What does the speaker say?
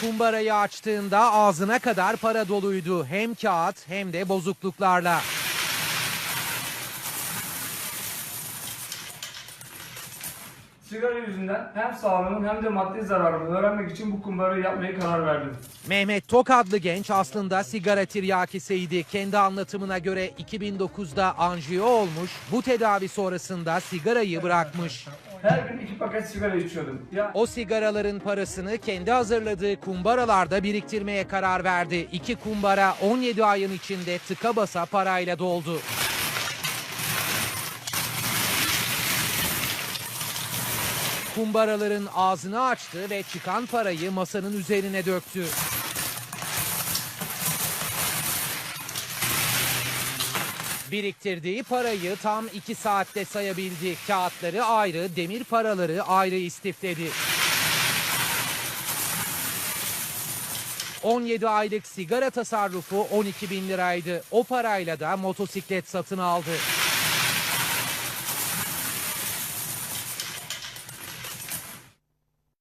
Kumbarayı açtığında ağzına kadar para doluydu. Hem kağıt hem de bozukluklarla. Sigara yüzünden hem sağlığımın hem de maddi zararımı öğrenmek için bu kumbarayı yapmaya karar verdim. Mehmet Tok adlı genç aslında sigara tiryakisiydi. Kendi anlatımına göre 2009'da anjiyo olmuş. Bu tedavi sonrasında sigarayı bırakmış. Her gün iki paket sigara içiyordum. Ya O sigaraların parasını kendi hazırladığı kumbaralarda biriktirmeye karar verdi. İki kumbara 17 ayın içinde tıka basa parayla doldu. Kumbaraların ağzını açtı ve çıkan parayı masanın üzerine döktü. Biriktirdiği parayı tam iki saatte sayabildi. Kağıtları ayrı, demir paraları ayrı istifledi. 17 aylık sigara tasarrufu 12 bin liraydı. O parayla da motosiklet satın aldı.